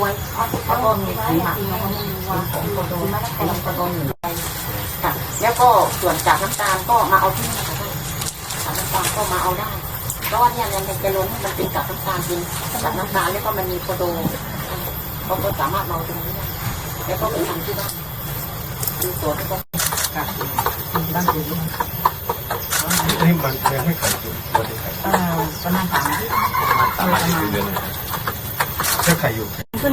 มีขีหมักของโคโดนของโคโดนอยู่ค่ะแล้วก็ส่วนจากน้ำตาลก็มาเอาที่นี่นะคะจากน้ำตาลก็มาเอาได้เพราะว่าเนี่ยมันจะล้นมันเป็นกับน้ำตาลจริงจากน้ำตาลแล้วก็มันมีโคโดก็ก็สามารถเราตรงนี้ได้แล้วก็ไปทำที่บ้านดูสวนก็ค่ะบ้านดูนี่มันยังไม่ไข่อยู่ตัวที่ไข่เอ่อประมาณสามที่ประมาณสามเดือนแค่ไข่อยู่ คื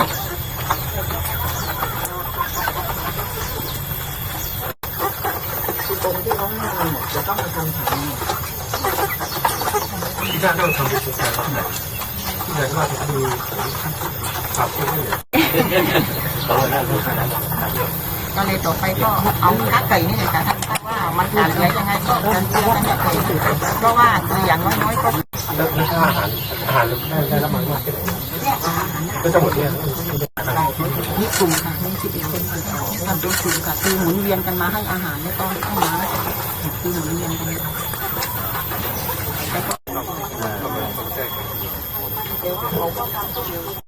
อตรงที่เขาไม่มีหมดจะต้องมาทำฐานหมดที่ด้านต้องทำเป็นสุดท้ายที่ไหนที่ไหนว่าจะมีปรับเพิ่มเลยตอนนั้นลูกค้านั้นก็เลยต่อไปก็เอาคัดไก่นี่เลยค่ะถ้าว่ามันขาดอะไรยังไงก็กันเตือนกันไก่เพราะว่าอย่างน้อยๆก็แล้วถ้าอาหารอาหารได้ได้รับมันมากแค่ไหนแย ก็จะหมดเนี่ยนี่กลุ่มค่ะนี่คือเป็นคนทำเป็นกลุ่มค่ะคือหมุนเวียนกันมาให้อาหารแล้วก็ให้น้ำคือหมุนเวียนกัน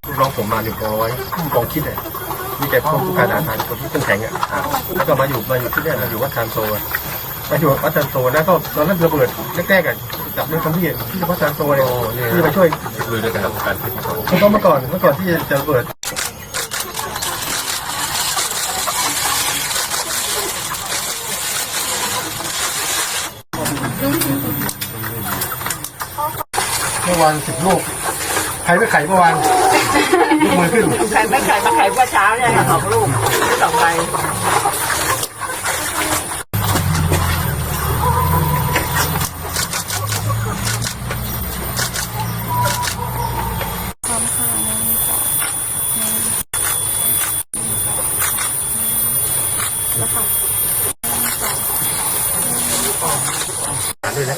ลูกน้องผมมาหนึ่งกองร้อยกองคิดเลยมีแต่พวกผู้การอาหารคนที่เข้มแข็งอะแล้วก็มาอยู่มาอยู่ที่เนี่ยอยู่วัดทานโซมาอยู่วัดทานโซนะก็ตอนนั้นระเบิดแรกๆอะ จับในคนที่ที่วัดทานโซเลยที่มาช่วยลุยด้วยกันกับการที่เขาผมก็เมื่อก่อนเมื่อก่อนที่จะระเบิดเมื่อวานสิบลูกใครไม่ไข่เมื่อวานยกมือขึ้นใครไม่ไข่มาไข่เมื่อเช้าเนี่ยสองลูกสองใบ อะด้วยนะ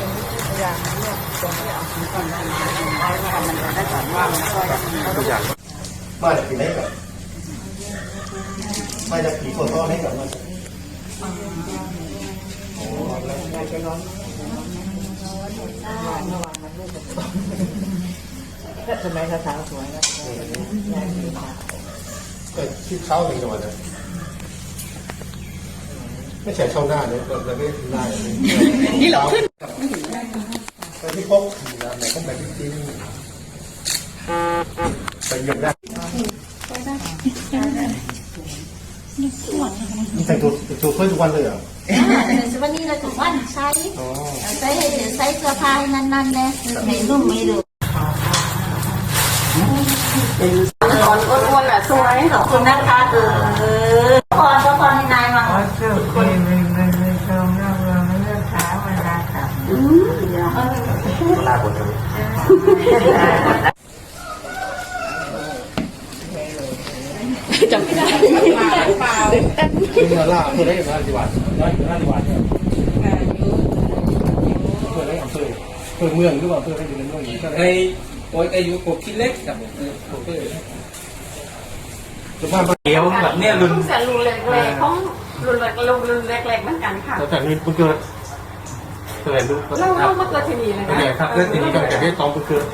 อนนี้ยังไม่ได้มาจากที่ไหนกับมาจากผีคนต้อนให้กับมันโอ้ยน่าจากสมัยสาวสวยนะก็คิดเช้าหนึ่งจังหวัดนะไม่ใช่ช่องหน้าเนี่ยเราไม่หน้าอย่างนี้นี่หรอขึ้นไปที่พกนะไหนก็ไปที่ที่นี่ ไปเยี่ยมได้แต่งตัวแต่งตัวเพื่อทุกวันเลยเหรอวันนี้เราถูกวันใช้อ๋อใช้ใช้เสื้อผ้าให้นั่นๆเลยไม่นุ่มไม่ดูอ่อนอ้วนๆอะสวยขอบคุณนะคะเออพรก็พรให้นายมาลาคน นี้เป็นเงินล่าเพื่อได้เงินห้าสิบบาทร้อยห้าสิบบาทเนี่ยเพื่อได้อำเภอเพื่อเมืองหรือว่าเพื่อได้ยู่ในเมืองนี้ก็ได้ไอ้อยอายุกบคิดเล็กกับเออผมก็เลยสภาพมันเดี๋ยวแบบเนี้ยรุ่นแต่รุ่นเล็กๆของรุ่นเล็กรุ่นเล็กๆเหมือนกันค่ะแล้วแต่นี้มันเกิดเกิดรู้เราเรามาเกิดที่นี่เลยเป็นนะไงครับเรื่องทีนี้ก็แต่ที่ตองมันเกิด